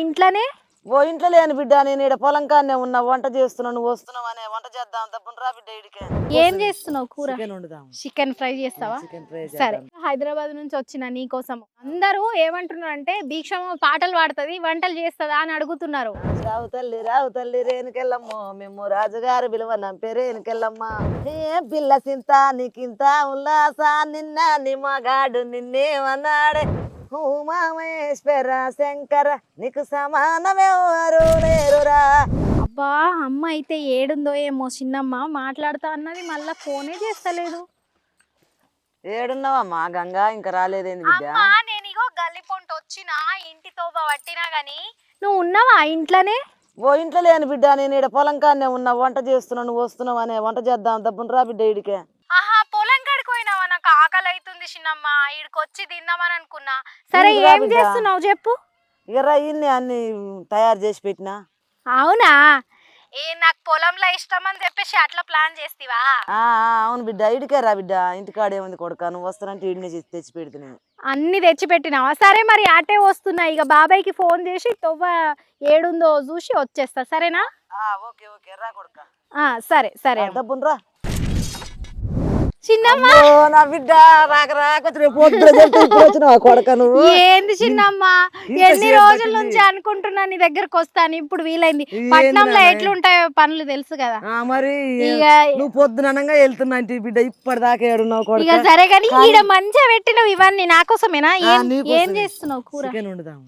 ఇంట్లోనే? ఓ ఇంట్లో లేని బిడ్డ నేను ఇక్కడ పొలం కాన్నే ఉన్నా వంట చేస్తున్నా నువ్వు వస్తున్నావు అనే వంట చేద్దాం తప్పని రా బిడ్డ ఇడికే ఏం చేస్తున్నావు కూర? చికెన్ ఫ్రై చేస్తావా? సరే. హైదరాబాద్ నుంచి వచ్చిన నీ కోసం అందరూ ఏమంటున్నారు అంటే భీక్షమ్మ పాటలు పాడుతుంది వంటలు చేస్తుందా? అని అడుగుతున్నారు. రావు తల్లి రావు తల్లి రేణుకెళ్ళమ్మో మేము రాజుగారు విలువ నంపే రేణుకెళ్ళమ్మ. ఏ పిల్ల సింత నీకింత ఉల్లాస నిన్న నిమ్మగాడు నిన్నేమన్నాడే ఉమామేశ్వర శంకర నీకు సమానమెవరు లేరురా. అబ్బా అమ్మ అయితే ఏడుందో ఏమో చిన్నమ్మ మాట్లాడుతా అన్నది మళ్ళా ఫోనే చేస్తలేదు. ఏడున్నావమ్మా? గంగా ఇంకా రాలేదేంది బిడ్డ? అమ్మా నేను ఇగో గల్లి పొంట వచ్చినా ఇంటి తోబ పట్టినా గాని నువ్వు ఉన్నావా ఇంట్లోనే? ఓ ఇంట్లో లేని బిడ్డ నేను ఇక్కడ పొలం కాన్నే ఉన్నా వంట చేస్తున్నా నువ్వు వస్తున్నావు అనే వంట చేద్దాం తప్పని రా బిడ్డ ఇడికే ఆహా పొలం కాడికి పోయినావా నాకు ఆకలి అవుతుంది ఈడికి వచ్చి తిందామని అనుకున్నా సరే ఏం బిడ్డ? చేస్తున్నావు చెప్పు? ఇన్ని అన్ని తయారు చేసి పెట్టినా. అవునా? ఏ నాకు పొలంలో ఇష్టం అని చెప్పేసి అట్లా ప్లాన్ చేస్తివా? ఆ, ఆ, అవును బిడ్డ ఇడికే రా బిడ్డ. ఇంటికాడ ఏముంది కొడుక? నువ్వు వస్తానంటే ఇడినే చేసి తెచ్చి పెడుతున్నాను అన్ని తెచ్చి పెట్టినావా సరే మరి అటే వస్తున్నా. ఇక బాబాయ్కి ఫోన్ చేసి తొవ్వ ఏడుందో చూసి వచ్చేస్తా. సరేనా? Okay okay. రా కొడుక. ఆ, సరే సరే అమ్మ. డబ్బును రా చిన్నమ్మ? నా బిడ్డ రాక రాక రేపు కొడక నువ్వు? ఏంది చిన్నమ్మ? ఎన్ని రోజుల. నుంచి అనుకుంటున్నా నీ దగ్గరకు వస్తాను ఇప్పుడు వీలైంది. పట్నంలో నాన్న? ఎట్లుంటాయో పనులు తెలుసు కదా. మరి ఇక నువ్వు పొద్దున అనగా వెళ్తున్నా బిడ్డ ఇప్పటిదాకా ఏడున్నావు ఇక సరే కానీ ఈడ మంచిగా పెట్టినవు ఇవన్నీ నా కోసమేనా? ఏం చేస్తున్నావు కూర?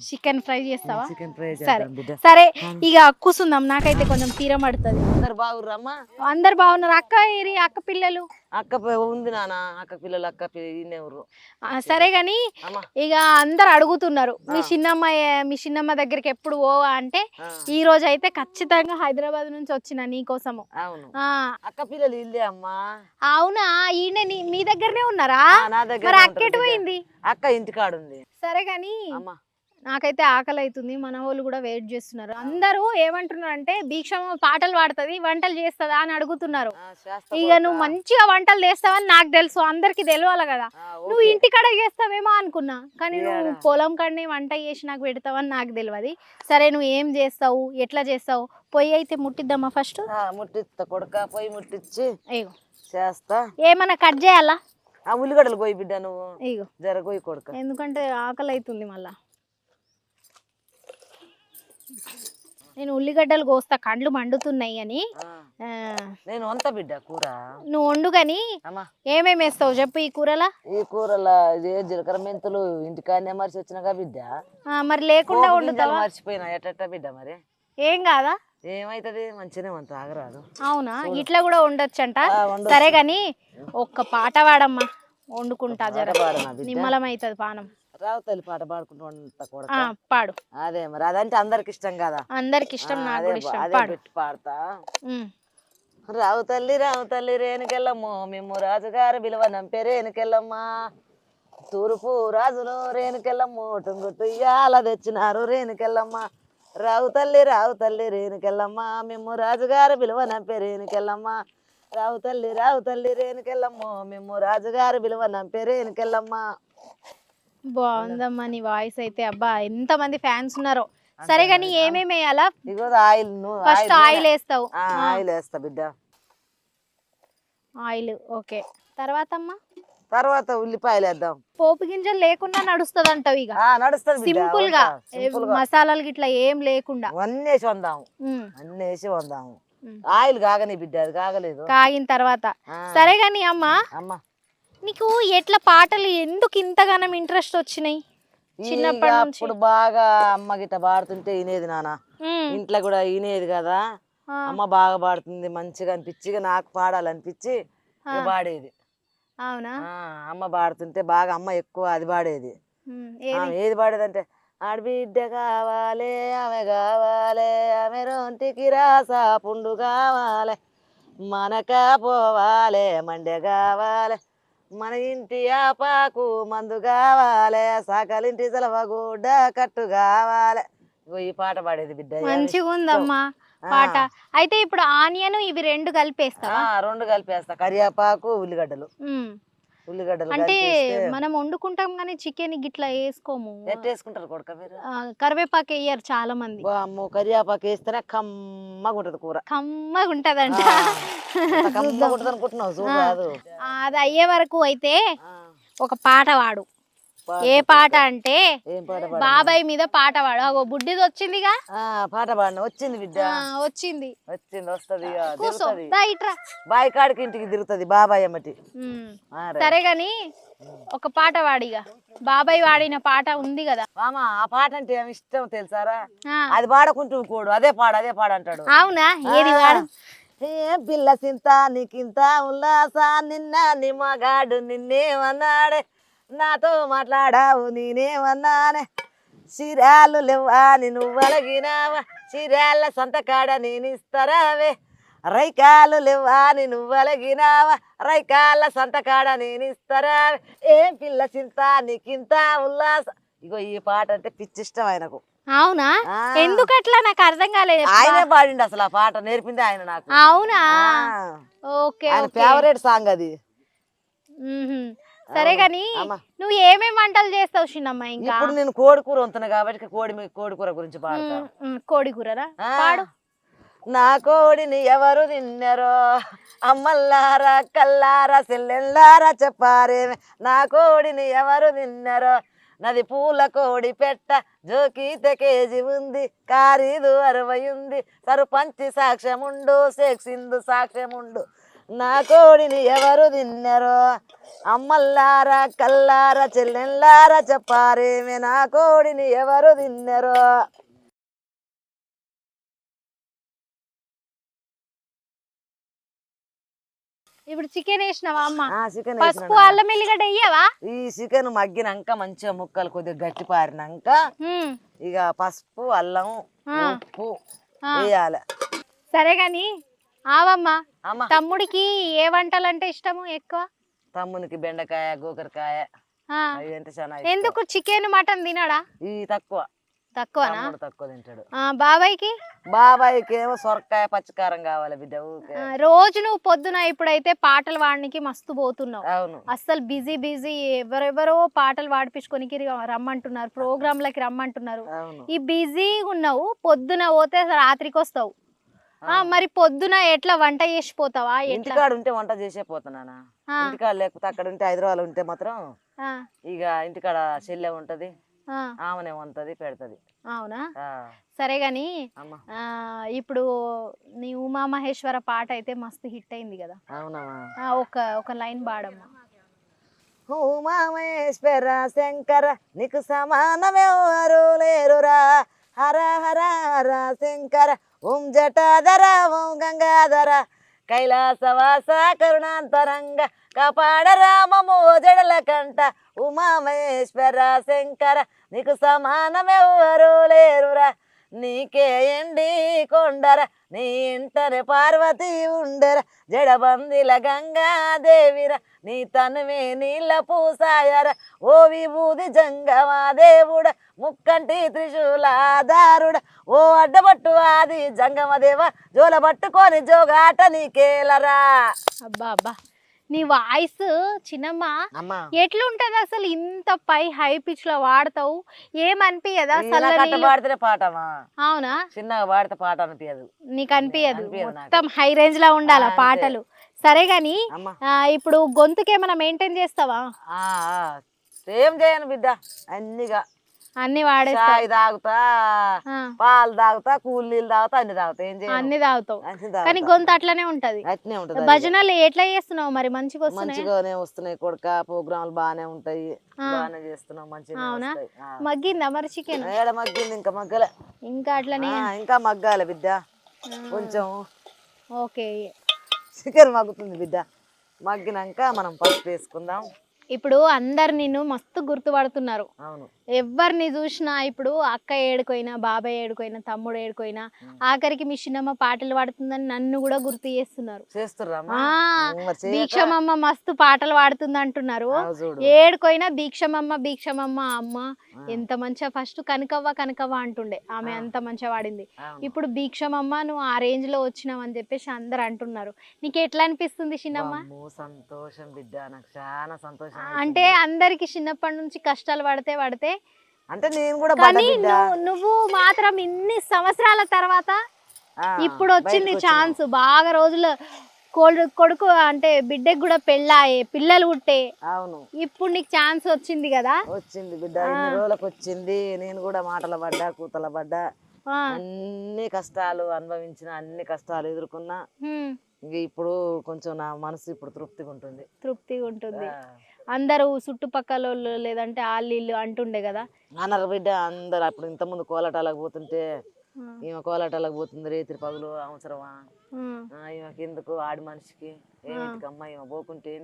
చికెన్ ఫ్రై చేస్తావా? చికెన్ ఫ్రై సరే. సరే ఇక కూసుందాం. నాకైతే కొంచెం తీరం పడుతుంది. అందరు బాగుర్రమ్మా? అందరు బాగున్నారు. అక్క ఏరి అక్క పిల్లలు? అక్క ఉంది నాన్న అక్క పిల్లలు అక్క ఎవరు సరే గాని ఇక అందరు అడుగుతున్నారు మీ. చిన్నమ్మ మీ చిన్నమ్మ దగ్గరికి ఎప్పుడు పోవా? అంటే ఈ రోజు అయితే ఖచ్చితంగా హైదరాబాద్ నుంచి వచ్చిన నీ కోసము. అవును. ఆ. అక్క పిల్లలు ఇల్లే అమ్మా. అవునా? ఈయన మీ దగ్గరనే ఉన్నారా? నా దగ్గర అక్క ఎటు పోయింది? అక్క ఇంటికాడ ఉంది సరే గాని అమ్మా. నాకైతే ఆకలి అవుతుంది మన వాళ్ళు కూడా వెయిట్ చేస్తున్నారు. అందరూ ఏమంటున్నారు అంటే భీక్షమ్మ పాటలు పాడుతుంది వంటలు చేస్తుందా? అని అడుగుతున్నారు. ఇక. నువ్వు మంచిగా వంటలు చేస్తావని నాకు తెలుసు. అందరికి తెలియాలి కదా. నువ్వు ఓకే. ఇంటికాడ చేస్తావేమో అనుకున్నా. కానీ నువ్వు? పొలం కాడనే వంట చేసి నాకు పెడతావని నాకు తెలియదు సరే నువ్వు ఏం చేస్తావు? ఎట్లా చేస్తావు? పొయ్యి అయితే ముట్టిద్దామా ఫస్ట్? ముట్టిస్తా కొడుక. పోయి ముట్టించి చేస్తా. ఏమన్నా కట్ చేయాలా? ఆ ఉల్లిగడ్డలు పోయి బిడ్డ నువ్వు. జర కొడుక. ఎందుకంటే ఆకలి అవుతుంది మళ్ళా. నేను ఉల్లిగడ్డలు కోస్తా కండ్లు మండుతున్నాయి అని. నేను వంత బిడ్డ కూర? నువ్వు వండు కానీ ఏమేమి వేస్తావు చెప్పు ఈ కూరలా? ఈ కూరలో ఇదే జీలకర్ర మెంతులు ఇంటికాడనే మరిచి వచ్చినాగా బిడ్డ మరి లేకుండా వండుతావా? మర్చిపోయినా ఎట్ట బిడ్డ మరి? ఏం కాదా? ఏమైతుంది? మంచిగానే వంత ఆగరాదు. అవునా? ఇట్లా కూడా ఉండొచ్చంట ఆ, వండొచ్చు. సరే గాని ఒక్క పాట పాడమ్మా. వండుకుంటా జర? నిమ్మలం అవుతుంది పానం. రావు తల్లి పాట పాడుకుంటూ కూడా పాడు. అదే మరి అదంటే అందరికి ఇష్టం కదా. అందరికి ఇష్టం నాకు ఇష్టం. పాడు. పాడతా. రావు తల్లి రావు తల్లి రేణుకెళ్ళమ్మో మేము రాజుగారు విలువ నంపే రేణుకెళ్ళమ్మా. తూర్పు రాజులు రేణుకెళ్ళమ్మో టుంగుట్టు ఇయ్యాల తెచ్చినారు రేణుకెళ్ళమ్మ. రావు తల్లి రావు తల్లి రేణుకెళ్ళమ్మా మేము రాజుగారు విలువ నంపే రేణుకెళ్ళమ్మా. రావు తల్లి రావు తల్లి రేణుకెళ్ళమ్మో మేము రాజుగారు విలువ నంపే రేణుకెళ్ళమ్మా. బాగుందమ్మా నీ వాయిస్ అయితే. అబ్బా ఎంత మంది ఫ్యాన్స్ ఉన్నారో. సరే గాని ఏమేమి వేయాలా? ఇగో ఆయిల్ ఫస్ట్ ఆయిల్ వేస్తావు. ఆయిల్ వేస్తా బిడ్డ. Oil okay. తర్వాత అమ్మా? తర్వాత ఉల్లిపాయలు వేద్దాం. పోపు గింజలు లేకుండా నడుస్తుంది అంటావు ఇక నడుస్తుంది సింపుల్గా. మసాలాలు గిట్లా ఏం లేకుండా. అన్నీ వేసి వందాము ఉమ్, అన్నీ వేసి వందాము. ఆయిల్ కాగని బిడ్డ అది కాగలేదు. కాగిన తర్వాత. సరే గాని అమ్మా అమ్మ. నీకు ఎట్లా పాటలు ఎందుకు ఇంతగానం ఇంట్రెస్ట్ వచ్చినాయి? చిన్నప్పటి నుంచి. అప్పుడు బాగా అమ్మ గిట్ట పాడుతుంటే వినేది నాన్న. ఉమ్, ఇంట్లో కూడా వినేది కదా. అమ్మ బాగా పాడుతుంది మంచిగా అనిపించి నాకు పాడాలనిపించి. పాడేది. అవునా? అమ్మ పాడుతుంటే బాగా అమ్మ ఎక్కువ అది పాడేది. ఏది పాడేదంటే ఆడబిడ్డ కావాలి ఆమె కావాలి ఆమె రొంటికి రాసా పుండు కావాలి మనక పోవాలి మండె కావాలి మన ఇంటి ఆపాకు మందు కావాలి సకలింటి సెలవగుడ్డ కట్టు కావాలి. ఇగో ఈ పాట పాడేది బిడ్డ మంచిగా. ఉందమ్మా పాట. అయితే ఇప్పుడు ఆనియన్ ఇవి రెండు కలిపేస్తావా? ఆ, రెండు కలిపేస్తా. కరివేపాకు ఉల్లిగడ్డలు. ఉల్లిగడ్డలు అంటే మనం వండుకుంటాం కానీ చికెన్ గిట్లా వేసుకోము. వేసుకుంటారు కొడుక మీరు? ఆ, కరివేపాకు వేయరు చాలా మంది. అమ్మో కరియాపాకు వేస్తేనే కమ్మగా ఉంటది కూర. కమ్మగా ఉంటది అనుకుంటున్నావు ఆ, అది అయ్యే వరకు అయితే ఒక పాట వాడు. ఏ పాట అంటే బాబాయ్ మీద పాట పాడు. అగో బుడ్డిది వచ్చిందిగా. ఆ పాట పాడిన వచ్చింది బిడ్డ. వచ్చింది. వచ్చింది వస్తది బాయి కాడికి ఇంటికి తిరుగుతది బాబాయ్ అమ్మటి. సరే గాని ఒక పాట వాడిగా బాబాయ్ వాడిన పాట ఉంది కదా. మామ ఆ పాట అంటే ఏమి ఇష్టం తెలుసారా అది పాడకుంటూ కోడు అదే పాడు అదే పాడు అంటాడు. అవునా? ఏది వాడు? ఏ పిల్ల సింత నీకింత ఉల్లాస నిన్న నిమ్మగాడు నిన్నేమన్నాడే నాతో మాట్లాడావు నేనేమన్నానే సిరాలు లేవా నువ్వు అలగినావా? సిరాల సంతకాడ నేను ఇస్తారావే. రైకాలు లేవా నువ్వు అలగినావా? రైకాల సంతకాడ నేను ఇస్తారావే. ఏం పిల్ల చింత నీకింత ఉల్లాస. ఇగో ఈ పాట అంటే పిచ్చి ఇష్టం ఆయనకు. అవునా? ఆ. ఎందుకు అట్లా నాకు అర్థం కాలేదు ఆయనే పాడిండు అసలు ఆ పాట నేర్పింది ఆయన నాకు. అవునా. ఓకే ఫేవరెట్ సాంగ్ అది. సరే గాని. నువ్వు ఏమేం వంటలు చేస్తావు చిన్నమ్మ ఇంకా? ఇప్పుడు నేను కోడి కూర వంతున్నా కాబట్టి కోడి కోడి కూర గురించి పాడతా. కోడి కూరరా. పాడు. నా కోడిని ఎవరు తిన్నరో అమ్మల్లారా కల్లారా సెల్లెల్లారా చెప్పారేమే. నా కోడిని ఎవరు తిన్నరో నది పూల కోడి పెట్ట జోకీత కేజీ ఉంది. ఖరీదు అరవై ఉంది. సరుపంచి సాక్ష్యముండు సేక్సిందు సాక్ష్యముండు. నా కోడిని ఎవరు తిన్నరో? అమ్మల్లారా కల్లారా చెల్లెల్లారా చెప్పారేమే? నా కోడిని ఎవరు తిన్నరో? ఇప్పుడు చికెన్ వేసినావా అమ్మ? చికెన్ పసుపు అల్లం ఎల్లిగడ్డ వేయవా? ఈ చికెన్ మగ్గినాక మంచిగా ముక్కలు కొద్దిగా గట్టి పారినాక. ఇక పసుపు అల్లం. ఉప్పు. వేయాలి. సరే గాని ఆవమ్మ తమ్ముడికి ఏ వంటలు అంటే ఇష్టము ఎక్కువ? తమ్మునికి బెండకాయ గోకరకాయ. ఎందుకు? చికెన్ మటన్ తినడా? ఈ తక్కువ. తక్కువనా? తక్కువ తింటాడు. ఆ, బాబాయ్కి? బాబాయ్కి ఏమో సొరకాయ పచ్చికారం కావాలి బిడ్డ రోజు నువ్వు పొద్దున ఇప్పుడైతే పాటలు పాడడానికి మస్తు పోతున్నావు. అవును. అస్సలు బిజీ బిజీ ఎవరెవరో పాటలు పాడిపించుకోనికి రమ్మంటున్నారు ప్రోగ్రాంలకి రమ్మంటున్నారు. ఈ బిజీ ఉన్నావు పొద్దున పోతే రాత్రికి వస్తావు మరి పొద్దున ఎట్లా వంట చేసిపోతావా ఎట్లా? ఇంటికాడ ఉంటే వంట చేసే పోతున్నానా ఇంటికాడ లేకపోతే అక్కడ ఉంటే హైదరాబాద్ ఉంటే మాత్రం ఇక ఇంటికాడ చెల్లె ఉంటది ఆమెనే వంటది పెడతది. అవునా? సరే గాని ఇప్పుడు నీ ఉమా మహేశ్వర పాట అయితే మస్తు హిట్ అయింది కదా. అవునమ్మా ఆ, ఒక ఒక లైన్ పాడమ్మా. ఉమామేశ్వర శంకర నీకు సమానమెవరు లేరురా. హర హర హర శంకర ఓం జటాధర ఓం గంగాధర కైలాసవాస కరుణాంతరంగ కాపాడ రామము జడల కంట ఉమామేశ్వర శంకర నీకు సమానమెవరు లేరురా. నీకే ఎండి కొండర నీ ఇంటనే పార్వతి ఉండర జడబందిల గంగాదేవిరా. నీ తనువే నీళ్ళ పూసాయర. ఓ విభూది జంగమా దేవుడ ముక్కంటి త్రిశూలాధారుడ. ఓ అడ్డబట్టు ఆది జంగమదేవ జోల పట్టుకొని జోగాట నీకేలరా. అబ్బా అబ్బా నీ వాయిస్ చిన్నమ్మ అమ్మా. ఎట్లుంటది అసలు ఇంత పై హై పిచ్లో వాడతావు? ఏమనిపించదా పాడితేనే పాటమా? అవునా? చిన్నగా పాడితే పాట అనిపించదు నీకు. అనిపించదు. మొత్తం హై రేంజ్లో ఉండాలి. పాటలు. సరే గాని ఇప్పుడు గొంతుకి ఏమైనా మెయింటైన్ చేస్తావా. ఏం చేయను బిడ్డ అన్నిగా. అన్ని వాడేస్తా. చాయ్ తాగుతా పాలు తాగుతా కూల్ నీళ్ళు తాగుతా అన్ని తాగుతా. ఏం చేయను? అన్ని తాగుతావు. కానీ. గొంతు అట్లనే ఉంటది. అట్నే ఉంటది. భజనలు ఎట్లా చేస్తున్నావు మరి? మంచిగా వస్తున్నాయి? మంచిగానే వస్తున్నాయి కొడుక ప్రోగ్రాంలు బాగానే ఉంటాయి. బాగానే చేస్తున్నాం మంచిగా అవునా? మగ్గిందా మరి చికెన్? ఏడ మగ్గింది? ఇంకా మగ్గలే. ఇంకా అట్లనే? ఇంకా మగ్గాలి బిడ్డ. కొంచెం ఓకే. చికెన్ మగ్గుతుంది బిడ్డ. మగ్గినాక మనం పసుపు వేసుకుందాం. ఇప్పుడు అందరు నిన్ను మస్తు గుర్తుపడుతున్నారు. ఎవరిని చూసినా ఇప్పుడు అక్క ఏడుకోయినా బాబాయ్ ఏడుకోయినా తమ్ముడు ఏడుకోయినా. ఆఖరికి మీ చిన్నమ్మ పాటలు పాడుతుందని నన్ను కూడా గుర్తు చేస్తున్నారు? దీక్షమమ్మ మస్తు పాటలు పాడుతుంది అంటున్నారు ఏడుకోయినా దీక్షమమ్మ దీక్షమమ్మ అమ్మ. ఎంత మంచిగా ఫస్ట్ కనకవ్వ కనకవ్వ అంటుండే. ఆమె. అంత మంచిగా అవును. ఇప్పుడు దీక్షమమ్మ నువ్వు ఆ రేంజ్లో వచ్చినావు అని చెప్పేసి అందరు అంటున్నారు. నీకు ఎట్లా అనిపిస్తుంది చిన్నమ్మ? సంతోషం బిడ్డ. నాకు చాలా సంతోషం. అంటే. అందరికి చిన్నప్పటి నుంచి కష్టాలు పడితే పడితే అంటే నేను కూడా కానీ నువ్వు నువ్వు మాత్రం ఇన్ని సంవత్సరాల తర్వాత ఆ, ఇప్పుడు వచ్చింది. ఛాన్స్. బాగా రోజులు కొడు- కొడుకు అంటే బిడ్డకు కూడా పెళ్ళాయే పిల్లలు పుట్టే. అవును. ఇప్పుడు నీకు ఛాన్స్ వచ్చింది కదా? వచ్చింది బిడ్డ ఇన్ని రోజులకు వచ్చింది. నేను కూడా మాటల పడ్డా కూతల పడ్డా. ఆ, అన్ని కష్టాలు అనుభవించిన అన్ని కష్టాలు ఎదుర్కొన్నా హ్మ్, ఇంక ఇప్పుడు కొంచెం నా మనసు ఇప్పుడు తృప్తిగా ఉంటుంది తృప్తిగా ఉంటుంది ఆ, అందరూ చుట్టుపక్కల వాళ్ళు లేదంటే వాళ్ళు వీళ్ళు అంటుండే కదా. అన్నారు బిడ్డ అందరు అప్పుడు ఇంతకుముందు కోలాటాలకు పోతుంటే ఈమె కోలాటాలకు పోతుంది రేతిరి పగులు అవసరమా? ఈమెకి ఎందుకు ఆడి మనిషికి? ఏమిటికి అమ్మ ఈమె పోకుంటే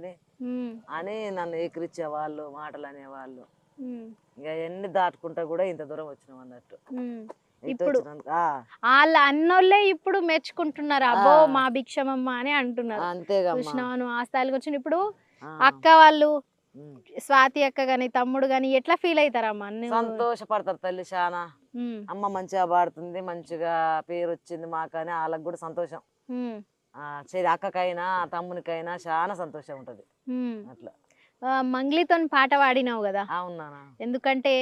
అని నన్ను ఎక్కిరించే వాళ్ళు మాటలు అనేవాళ్ళు ఇక ఎన్ని దాటుకుంటా కూడా ఇంత దూరం వచ్చినాం అన్నట్టు. ఇప్పుడు వాళ్ళ అన్నోళ్ళే ఇప్పుడు మెచ్చుకుంటున్నారు అబ్బో. మా భిక్షమమ్మ అని అంటున్నారు. నువ్వు? ఆ స్థాయికి వచ్చిన ఇప్పుడు అక్క వాళ్ళు. స్వాతి అక్క గాని తమ్ముడు గాని ఎట్లా ఫీల్ అవుతారమ్మా సంతోషపడతారు తల్లి చాలా అమ్మ మంచిగా పాడుతుంది మంచిగా పేరు వచ్చింది మాకని వాళ్ళకి కూడా సంతోషం. సరే అక్కకైనా తమ్మునికైనా చాలా సంతోషం ఉంటది. అట్లా. ఆ, మంగ్లీతోని పాట పాడినావు కదా? అవునా ఎందుకంటే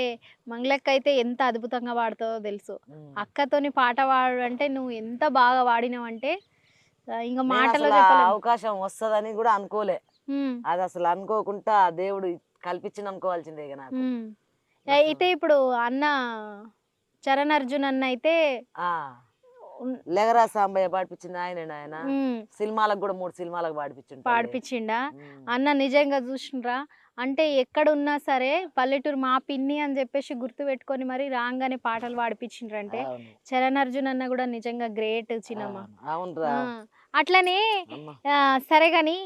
మంగ్లక్క అయితే ఎంత అద్భుతంగా పాడుతుందో తెలుసు. అక్కతోని పాట పాడు అంటే నువ్వు ఎంత బాగా పాడినావు అంటే ఇంకా మాటలో అవకాశం వస్తదని కూడా అనుకోలే. అది అసలు అనుకోకుండా ఆ దేవుడు కల్పించింది అనుకోవాల్సిందే ఇక నాకు. అయితే ఇప్పుడు అన్న చరణ్ అర్జున్ అన్న అయితే లెగరా సాంబయ్య పాడిపించింది ఆయన ఆయన సినిమాలకు కూడా మూడు సినిమాలకు పాడిపించిండు. పాడిపించిండా. అన్న నిజంగా చూసినరా అంటే ఎక్కడున్నా సరే పల్లెటూరు మా పిన్ని అని చెప్పేసి గుర్తు పెట్టుకొని మరి రాగానే పాటలు పాడిపించిండ్రంటే. చరణ్ అర్జున్ అన్న కూడా నిజంగా గ్రేట్ చిన్నమ్మ అవును. అవునురా అట్లనే సరే గాని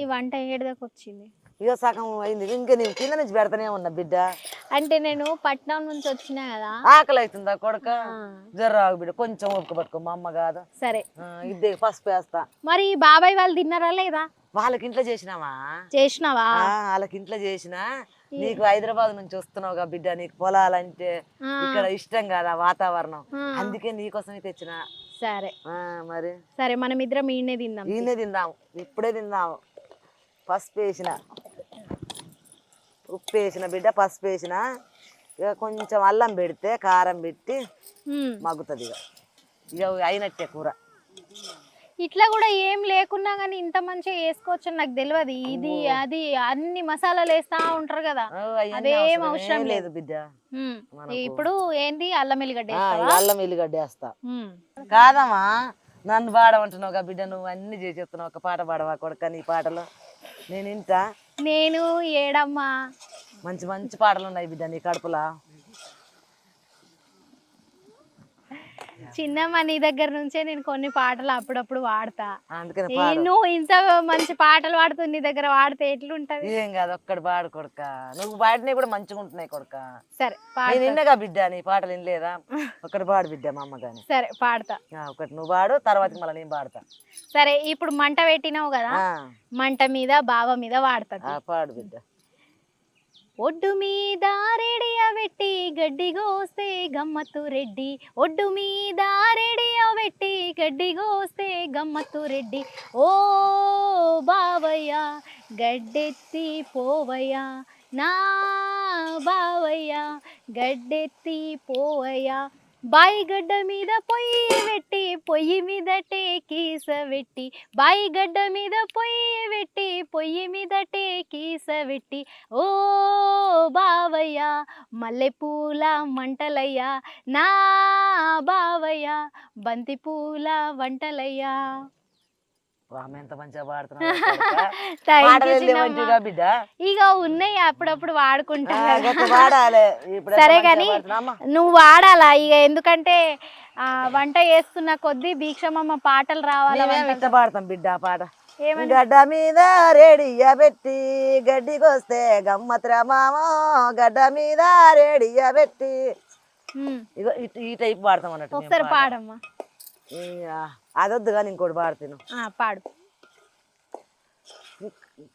ఈ వంట ఏడుదాకా వచ్చింది. ఇక సగం అయింది. ఇంకా నేను కింద నుంచి పెడతానే ఉన్నా బిడ్డ. అంటే నేను పట్నం నుంచి వచ్చినా కదా. ఆకలి అవుతుందా కొడక? ఆ, జర్ర ఆగు బిడ్డ కొంచెం ఓపిక పట్టుకో మా అమ్మ కాదు. సరే. ఆ, ఇద్దే పసుపు వేస్తా. మరి బాబాయ్ వాళ్ళు తిన్నారా లేదా? వాళ్ళకి ఇంట్లో చేసినావా? చేసినావా? వాళ్ళకి ఇంట్లో చేసిన. నీకు హైదరాబాద్ నుంచి వస్తున్నావుగా బిడ్డ నీకు పొలాలంటే ఇక్కడ ఇష్టం కదా వాతావరణం. అందుకే నీకోసమే తెచ్చిన. సరే. మరి. సరే మనం ఇద్దరం ఈయనే తిందాం. ఈయనే తిందాం. ఇప్పుడే తిందాం. పసుపు వేసిన. ఉప్పు వేసిన బిడ్డ పసుపు వేసిన. ఇక కొంచెం అల్లం పెడితే కారం పెట్టి. మగ్గుతుంది ఇక. ఇక అయినట్టే కూర. ఇట్లా కూడా ఏం లేకున్నా కానీ ఇంత మంచిగా వేసుకోవచ్చు నాకు తెలియదు ఇది అది అన్ని మసాలాలు వేస్తా ఉంటారు కదా. అదేం అవసరం లేదు. బిడ్డ. ఇప్పుడు ఏంది? అల్లం ఎల్లిగడ్డ అల్లం ఎల్లిగడ్డ వేస్తా. కాదమ్మా నన్ను పాడమంటున్నావు బిడ్డ నువ్వు అన్ని చేసి చెప్తున్నావు. ఒక పాట పాడవా కొడుక నీ పాటలు? నేను ఇంటా నేను ఏడమ్మా. మంచి మంచి పాటలు ఉన్నాయి బిడ్డ నీ కడుపులా. చిన్నమ్మ నీ దగ్గర నుంచే నేను కొన్ని పాటలు అప్పుడప్పుడు వాడతా. అందుకని నువ్వు ఇంత మంచి పాటలు పాడుతూ నీ దగ్గర వాడితే ఎట్లుంటది? ఏం కాదు ఒక్కడు పాడు కొడుక. నువ్వు పాడినవి కూడా మంచిగా ఉంటున్నాయి కొడుక. సరే నేను విన్నగా బిడ్డ నీ పాటలు వినలేదా? ఒకటి పాడు బిడ్డ మా అమ్మ కానీ సరే పాడతా. ఒకటి నువ్వు పాడు తర్వాత మళ్ళీ నేను పాడతా. సరే ఇప్పుడు మంట పెట్టినావు కదా? మంట మీద బావ మీద వాడుతుంది ఆ, పాడు బిడ్డ. ఒడ్డు మీద రెడియబెట్టి గడ్డి కోస్తే గమ్మత్తు రెడ్డి. ఒడ్డు మీద రెడియబెట్టి గడ్డి కోస్తే గమ్మత్తు రెడ్డి. ఓ బావయ్య గడ్డెత్తి పోవయ్యా. నా బావయ్య గడ్డెత్తి పోవయ్యా. బాయిగడ్డ మీద పొయ్యి పెట్టి పొయ్యి మీద టేకీస పెట్టి బాయి గడ్డ మీద పొయ్యి పెట్టి పొయ్యి మీద టేకీస పెట్టి ఓ బావయ్య మల్లెపూల మంటలయ్యా నా బావయ్య బంతిపూల వంటలయ్యా. ఆమె ఎంత మంచిగా బిడ్డ. ఇక ఉన్నాయి అప్పుడప్పుడు వాడుకుంటా సరే అమ్మ. నువ్వు వాడాలా? ఇక ఎందుకంటే వంట చేస్తున్న కొద్దీ భీక్షమమ్మ పాటలు రావాలా పాడతాం బిడ్డ ఆ పాట? గడ్డ మీద రేడియ పెట్టి గడ్డికొస్తే గమ్మత్ర మామ. గడ్డ మీద రేడియ పెట్టి. ఇగో ఈ టైప్ పాడతాం అన్నట్టు ఒకసారి. పాడమ్మా. అదొద్దు కానీ ఇంకోటి పాడుతాను. పాడు.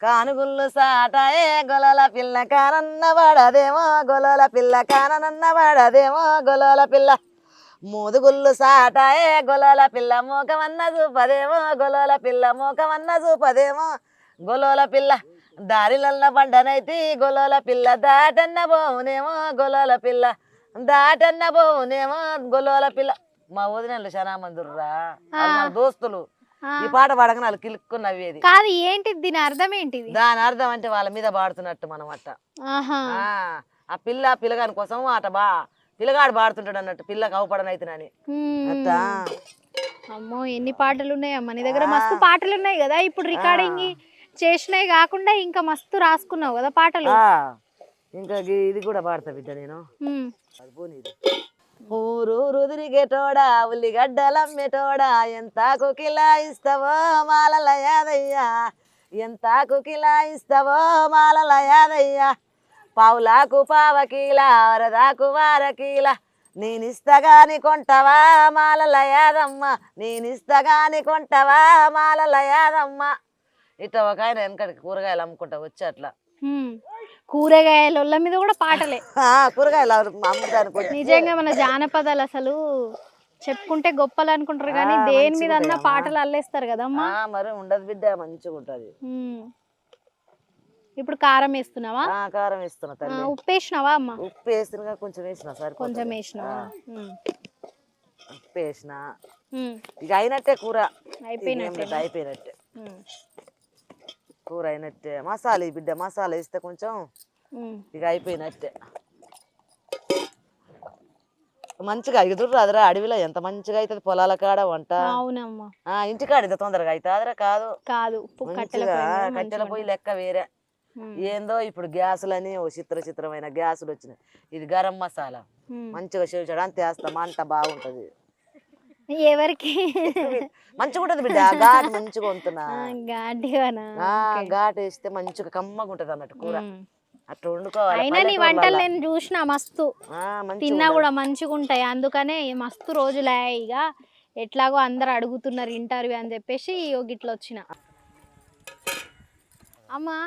కానుగుళ్ళు సాటాయే గొలల పిల్ల కానన్న వాడదేమో గొలల పిల్ల కానన్న వాడదేమో గొలల పిల్ల మూదుగుళ్ళు సాటాయే గొలల పిల్ల మోకమన్న చూపదేమో గొలల పిల్ల మోకమన్న చూపదేమో గొలల పిల్ల దారిలల్ల బండనైతి గొలల పిల్ల దాటన్న పోవునేమో గొలల పిల్ల దాటన్న పోవునేమో గొలల పిల్ల మా వదినలు చాలా మందుర్రా నా దోస్తులు. ఈ పాట పాడగానే వాళ్ళు కిలుక్కుని నవ్వేది. కాదు ఏంటిది? దీని అర్థం ఏంటిది? దాని అర్థం అంటే వాళ్ళ మీద పాడుతున్నట్టు మనం అట్ట ఆ, పిల్ల పిల్లగాని కోసం అట బా పిల్లగాడు పాడుతుంటాడు అన్నట్టు పిల్లకి అవపడనైతునని ఉమ్. అట్ట. అమ్మో ఎన్ని పాటలు ఉన్నాయమ్మా నీ దగ్గర మస్తు పాటలు ఉన్నాయి కదా. ఇప్పుడు రికార్డింగ్ చేసినవి కాకుండా ఇంకా మస్తు రాసుకున్నావు కదా పాటలు. ఇంకా ఇది కూడా పాడతా బిడ్డ నేను. అది పోనీది. ఊరూరు తిరిగేటోడా ఉల్లిగడ్డలమ్మేటోడా ఎంత కుకిలా ఇస్తావో మాలల యాదయ్యా ఎంత కుకిలా ఇస్తావో మాలల యాదయ్యా. పావులాకు పావకీలా వరదాకు వారకీల నేనిస్తగాని కొంటవా మాలల యాదమ్మ నేనిస్తగాని కొంటవా మాలల యాదమ్మ. ఇట్లా ఒక ఆయన వెనకడికి కూరగాయలు అమ్ముకుంటా వచ్చి అట్లా కూరగాయల మీద కూడా పాటలే. కూరగాయలు నిజంగా మన జానపదాలు అసలు చెప్పుకుంటే గొప్పలు అనుకుంటారు కానీ దేని మీద అన్న. పాటలు అల్లేస్తారు కదమ్మా. మరి ఉండదు బిడ్డ మంచిగా ఉంటది. ఇప్పుడు కారం వేస్తున్నావా? కారం వేస్తున్నా తల్లి. ఉప్పు వేసినావా అమ్మ? ఉప్పు వేస్తున్నా కొంచెం వేసిన సరే కొంచెం వేసినావా? ఉమ్. ఉప్పు వేసిన. ఇక అయినట్టే కూర. అయిపోయినట్టే అయిపోయినట్టే. కూర అయినట్టే. మసాలా ఈ బిడ్డ మసాలా వేస్తే కొంచెం. ఇక అయిపోయినట్టే. మంచిగా ఎదురు అదరా అడవిలో ఎంత మంచిగా అవుతుంది పొలాల కాడ వంట. ఇంటికాడ ఇంత తొందరగా అవుతుందిరా కాదు. కాదు మంచిగా కట్టెల పొయ్యి లెక్క వేరే. ఏందో ఇప్పుడు గ్యాసులని ఓ చిత్ర చిత్రమైన గ్యాసులు వచ్చినాయి. ఇది గరం మసాలా. మంచిగా చేయించడానికి వేస్తాం మంట బాగుంటది. ఎవరికి? మంచిగా ఉంటది బిడ్డ. ఘాటు మంచిగా వంతున్నా ఘాటు వేస్తే మంచిగా కమ్మగా ఉంటది అన్నట్టు కూర. ఉమ్. అట్లా వండుకోవాలి అయినా నీ వంటలు నేను చూసిన మస్తు. తిన్నా. కూడా మంచిగా ఉంటాయి. అందుకనే మస్తు రోజులే ఇక ఎట్లాగో అందరు అడుగుతున్నారు ఇంటర్వ్యూ అని చెప్పేసి ఇగో గిట్ల వచ్చిన. అమ్మా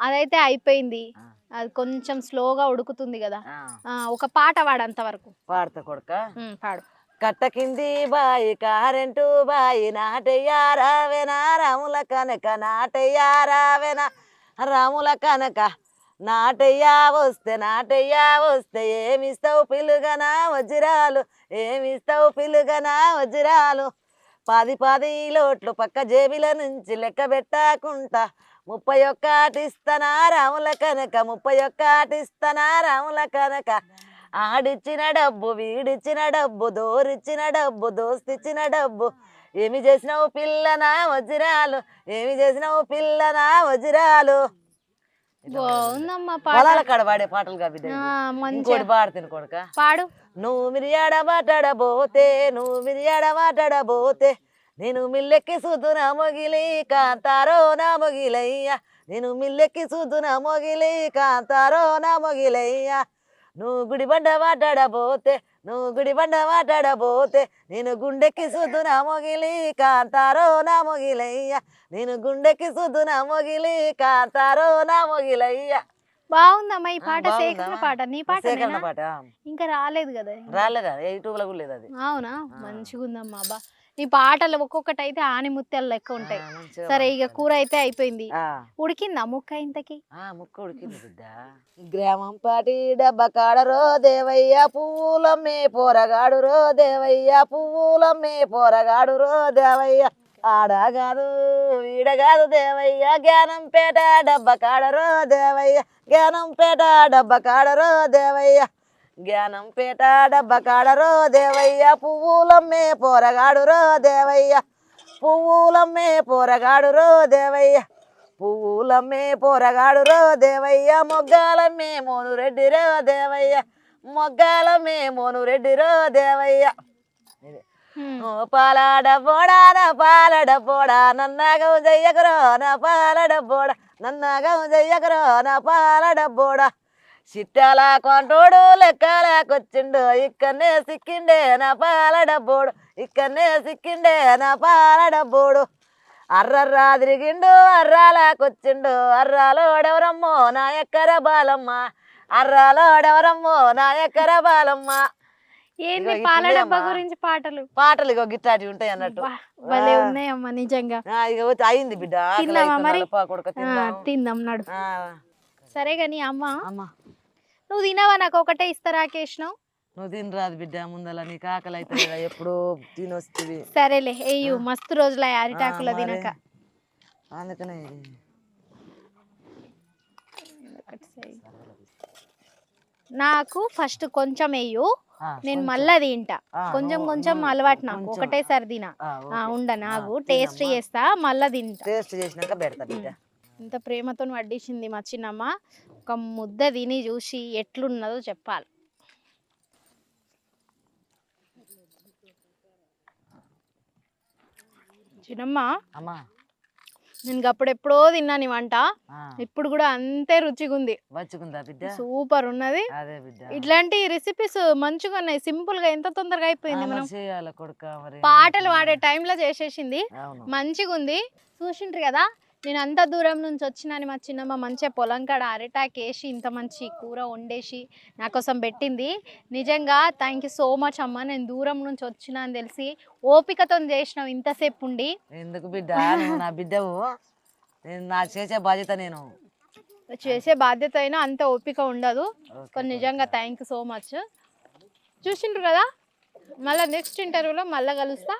అదైతే అయిపోయింది. అది కొంచెం స్లోగా ఉడుకుతుంది కదా. ఒక పాట వాడంత వరకు పాడతా కొడుక? పాడు. కట్ట కింది బాయి కారెంటు బాయి నాటయ్యారావేనా రాముల కనక నాటయ్యారావేనా రాముల కనక నాటయ్యా వస్తే నాటయ్యా వస్తే ఏమిస్తావు పిలుగనా వజ్రాలు ఏమిస్తావు పిలుగనా వజ్రాలు? పది పది లోట్లు పక్క జేబుల నుంచి లెక్క పెట్టకుంటా ముప్పై ఒక్కటిస్తనా రాముల కనక ముప్పై ఒక్కటిస్తనా రాముల కనక ఆడిచ్చిన డబ్బు వీడిచ్చిన డబ్బు దోరిచ్చిన డబ్బు దోస్తిచ్చిన డబ్బు. ఏమి చేసినావు పిల్లనా వజ్రాలు? ఏమి చేసినావు వజ్రాలు? బాగుందమ్మా పొలాల కాడ పాడే పాటలు కాబట్టి ఇంకోటి పాడుతుంది కొడుక. పాడు. నువ్వు మిరియాడ మాట్లాడబోతే నువ్వు మిరియాడ మాట్లాడబోతే నేను మిల్లెక్కి చూద్దున మొగిలి కాంతారో నా మొగిలయ్యా. నేను మిల్లెక్కి చూద్దున మొగిలి కాంతారో నా మొగిలయ్యా. నువ్వు గుడి బండ మాట్లాడబోతే నువ్వు గుడి బండ మాట్లాడబోతే నేను గుండెక్కి చూద్దున మొగిలి కాంతారో నా మొగిలయ్యా. నేను గుండెక్కి చూద్దున మొగిలి కాంతారో నా మొగిలయ్యా. బాగుందమ్మా ఈ పాట? సేకరణ పాట నీ పాట సేకరణ పాట. ఇంకా రాలేదు కదా రాలేదా? యూట్యూబ్లో కూడా లేదు అది. అవునా? మంచిగా ఉందమ్మా బా. నీ పాటలు ఒక్కొక్కటి అయితే ఆని ముత్యాలు లెక్క ఉంటాయి. సరే ఇక. కూర అయితే అయిపోయింది. ఉడికిందా ముక్క ఇంతకి? ఆ, ముక్క ఉడికింది బిడ్డ. గ్రామం పాటి డబ్బ కాడరో దేవయ్య పువ్వులమ్మే పోరగాడు రో దేవయ్య పువ్వులమ్మే పోరగాడు రో దేవయ్య. ఆడ కాదు ఈడ కాదు దేవయ్య. జ్ఞానం పేట డబ్బ కాడరో దేవయ్య. జ్ఞానం పేట డబ్బ కాడరో దేవయ్య. జ్ఞానం పేట డబ్బ కాడరో దేవయ్య పువ్వులమ్మే పోరగాడు రో దేవయ్య. పువ్వులమ్మే పోరగాడు రో దేవయ్య. పువ్వులమ్మే పోరగాడు రో దేవయ్య. మొగ్గాలమ్మే మోను రెడ్డి రో దేవయ్య. మొగ్గాలమ్మే మోను రెడ్డి రో దేవయ్య పాలాడ నా పాలడ బోడా నన్నగం జయ్యకరో నా పాలడ బోడా నన్నగం జయ్యకరో నా పాలడ బోడా చిట్టాల కొంటోడు లెక్కలాకొచ్చిండు ఇక్కడనే సిక్కిండే నా పాలడ బోడు ఇక్కడనే సిక్కిండే నా పాలడ బోడు అర్రర్రా తిరిగిండు అర్రాలాకొచ్చిండు అర్రాలోడెవరమ్మో? నా ఎక్కర బాలమ్మ. అర్రాలోడెవరమ్మో? నా ఎక్కర బాలమ్మ. ఏంది పాల డబ్బా. గురించి పాటలు? పాటలు ఇగో గిట్టాటి ఉంటాయి అన్నట్టు. భలే. ఉన్నాయమ్మా నిజంగా. అయింది బిడ్డ. మరి? తిందాం. నడు. సరే గాని అమ్మ అమ్మా. నువ్వు తినవా నాకు ఒకటే ఇస్తారా కేష్ణవ్ నువ్వు తినరాదు బిడ్డ ముందల నీకు ఆకలి అవుతుంది కదా ఎప్పుడు తినొస్తుంది సరేలే ఏయు మస్తు రోజుల అరిటాకుల. తినక అందుకనే. నాకు ఫస్ట్ కొంచెం వేయు నేను. మళ్ళా తింటా కొంచెం కొంచెం అలవాటు నాకు. ఒకటేసారి తిన. ఉండ నాకు టేస్ట్. చేస్తా మళ్ళా తింటా టేస్ట్ చేసినాక పెడతా బిడ్డ ఇంత ప్రేమతో వడ్డించింది మా చిన్నమ్మ ఒక ముద్ద తిని చూసి ఎట్లున్నదో చెప్పాలి. చిన్నమ్మ నేను అప్పుడు ఎప్పుడో తిన్నాను ఈ వంట ఇప్పుడు కూడా అంతే రుచిగా ఉంది సూపర్ ఉన్నది ఇట్లాంటి రెసిపీస్ మంచిగా ఉన్నాయి. సింపుల్గా ఎంత తొందరగా అయిపోయింది మనం? పాటలు పాడే టైంలో చేసేసింది. మంచిగా ఉంది చూసిండ్రు కదా? నేను అంత దూరం నుంచి వచ్చినాని మా చిన్నమ్మ మంచిగా పొలం కాడ అరిటాక్ వేసి ఇంత మంచి కూర వండేసి నా కోసం పెట్టింది. నిజంగా థ్యాంక్ యూ సో మచ్ అమ్మ. నేను దూరం నుంచి వచ్చినా అని తెలిసి ఓపికతో చేసినావు ఇంతసేపు ఉండి. ఎందుకు బిడ్డ? నువ్వు నా బిడ్డవు. నేను నా చేసే బాధ్యత నేను. చేసే బాధ్యత అయినా అంత ఓపిక ఉండదు. కానీ నిజంగా థ్యాంక్ యూ సో మచ్. చూసిండ్రు కదా? మళ్ళీ నెక్స్ట్ ఇంటర్వ్యూలో మళ్ళీ కలుస్తా.